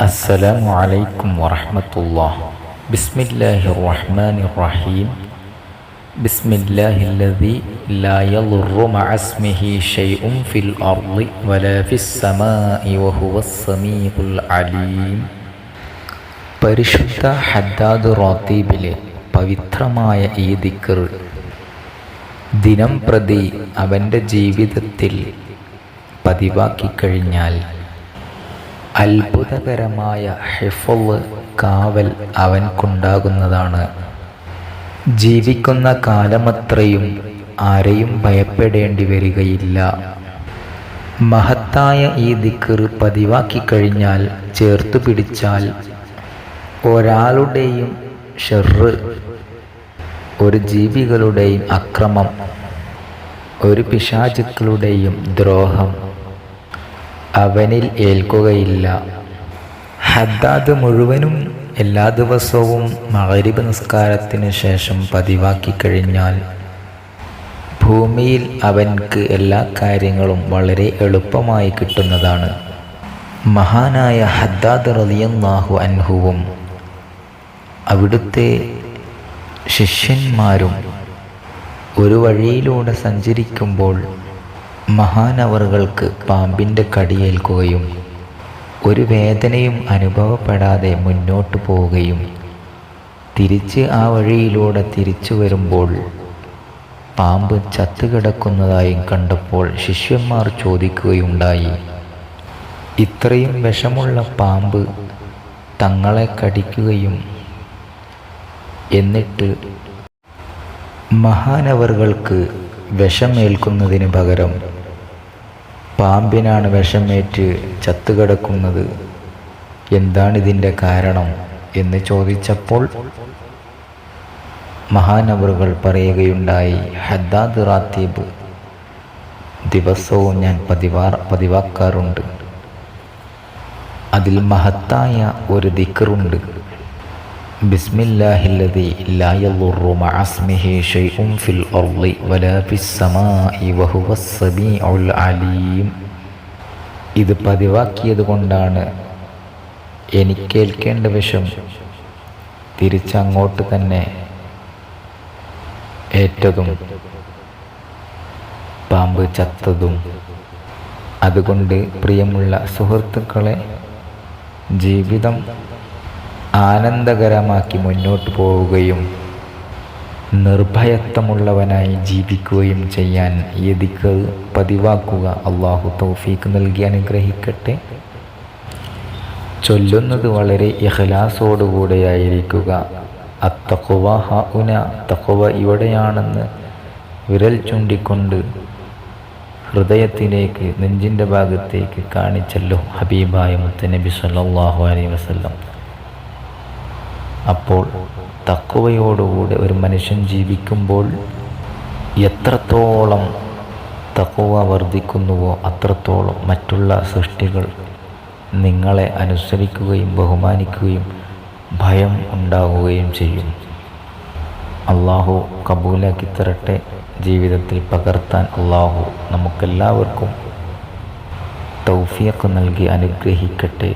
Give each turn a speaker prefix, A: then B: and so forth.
A: السلام عليكم ورحمة الله بسم الله الرحمن الرحيم بسم الله الذي لا يضر مع اسمه شيء في الأرض ولا في السماء وهو السميع العليم പരിശുദ്ധ ഹദ്ദാദ് റാത്തീബിലെ പവിത്രമായ ഈ ദിക്കർ ദിനം പ്രതി അവൻ്റെ ജീവിതത്തിൽ പതിവാക്കിക്കഴിഞ്ഞാൽ അത്ഭുതകരമായ ഹിഫുൾ കാവൽ അവൻക്കുണ്ടാകുന്നതാണ് ജീവിക്കുന്ന കാലമത്രയും ആരെയും ഭയപ്പെടേണ്ടി വരികയില്ല. മഹത്തായ ഈ പതിവാക്കി കഴിഞ്ഞാൽ ചേർത്തു പിടിച്ചാൽ ഒരാളുടെയും ഷെറ് ഒരു ജീവികളുടെയും അക്രമം ഒരു പിശാചുക്കളുടെയും ദ്രോഹം അവനിൽ ഏൽക്കുകയില്ല. ഹദ്ദാദ് മുഴുവനും എല്ലാ ദിവസവും മകരിബ് നിസ്കാരത്തിന് ശേഷം പതിവാക്കി കഴിഞ്ഞാൽ ഭൂമിയിൽ അവൻക്ക് എല്ലാ കാര്യങ്ങളും വളരെ എളുപ്പമായി കിട്ടുന്നതാണ്. മഹാനായ ഹദ്ദാദ് റലിയന്നാഹു അൻഹുവും അവിടുത്തെ ശിഷ്യന്മാരും ഒരു വഴിയിലൂടെ സഞ്ചരിക്കുമ്പോൾ മഹാനവറുകൾക്ക് പാമ്പിന്റെ കടിയേൽക്കുകയും ഒരു വേദനയും അനുഭവപ്പെടാതെ മുന്നോട്ട് പോവുകയും തിരിച്ച് ആ വഴിയിലൂടെ തിരിച്ചു വരുമ്പോൾ പാമ്പ് ചത്തുകിടക്കുന്നതായും കണ്ടപ്പോൾ ശിഷ്യന്മാർ ചോദിക്കുകയുണ്ടായി. ഇത്രയും വിഷമുള്ള പാമ്പ് തങ്ങളെ കടിക്കുകയും എന്നിട്ട് മഹാനവറുകൾക്ക് വിഷമേൽക്കുന്നതിന് പകരം പാമ്പിനാണ് വിഷമേറ്റ് ചത്തുകിടക്കുന്നത്. എന്താണിതിന്റെ കാരണം എന്ന് ചോദിച്ചപ്പോൾ മഹാനവറുകൾ പറയുകയുണ്ടായി ഹദ്ദാദ് റാത്തീബ് ദിവസവും ഞാൻ പതിവാർ പതിവാക്കാറുണ്ട്. അതിൽ മഹത്തായ ഒരു ദിക്കറുണ്ട് ഇത് പതിവാക്കിയത് കൊണ്ടാണ് എനിക്കേൽക്കേണ്ട വിഷം തിരിച്ചങ്ങോട്ട് തന്നെ ഏറ്റതും പാമ്പ് ചത്തതും. അതുകൊണ്ട് പ്രിയമുള്ള സുഹൃത്തുക്കളെ ജീവിതം ആനന്ദകരമാക്കി മുന്നോട്ട് പോവുകയും നിർഭയത്വമുള്ളവനായി ജീവിക്കുകയും ചെയ്യാൻ ഈ ദിക്ക് പതിവാക്കുക. അള്ളാഹു തൗഫീക്ക് നൽകി അനുഗ്രഹിക്കട്ടെ. ചൊല്ലുന്നത് വളരെ ഇഹ്ലാസോടുകൂടെയായിരിക്കുക അത്തക്കുവ ഹ ഉന തക്കുവ ഇവിടെയാണെന്ന് വിരൽ ചൂണ്ടിക്കൊണ്ട് ഹൃദയത്തിലേക്ക് നെഞ്ചിന്റെ ഭാഗത്തേക്ക് കാണിച്ചല്ലോ ഹബീബായ മുത്തനബി സല്ലാഹു അലൈ വസല്ലം. അപ്പോൾ തക്കുവയോടുകൂടെ ഒരു മനുഷ്യൻ ജീവിക്കുമ്പോൾ എത്രത്തോളം തക്കുവ വർദ്ധിക്കുന്നുവോ അത്രത്തോളം മറ്റുള്ള സൃഷ്ടികൾ നിങ്ങളെ അനുസരിക്കുകയും ബഹുമാനിക്കുകയും ഭയം ഉണ്ടാവുകയും ചെയ്യും. അള്ളാഹു കബൂലാക്കി തരട്ടെ. ജീവിതത്തിൽ പകർത്താൻ അള്ളാഹു നമുക്കെല്ലാവർക്കും തൗഫിയൊക്കെ നൽകി അനുഗ്രഹിക്കട്ടെ.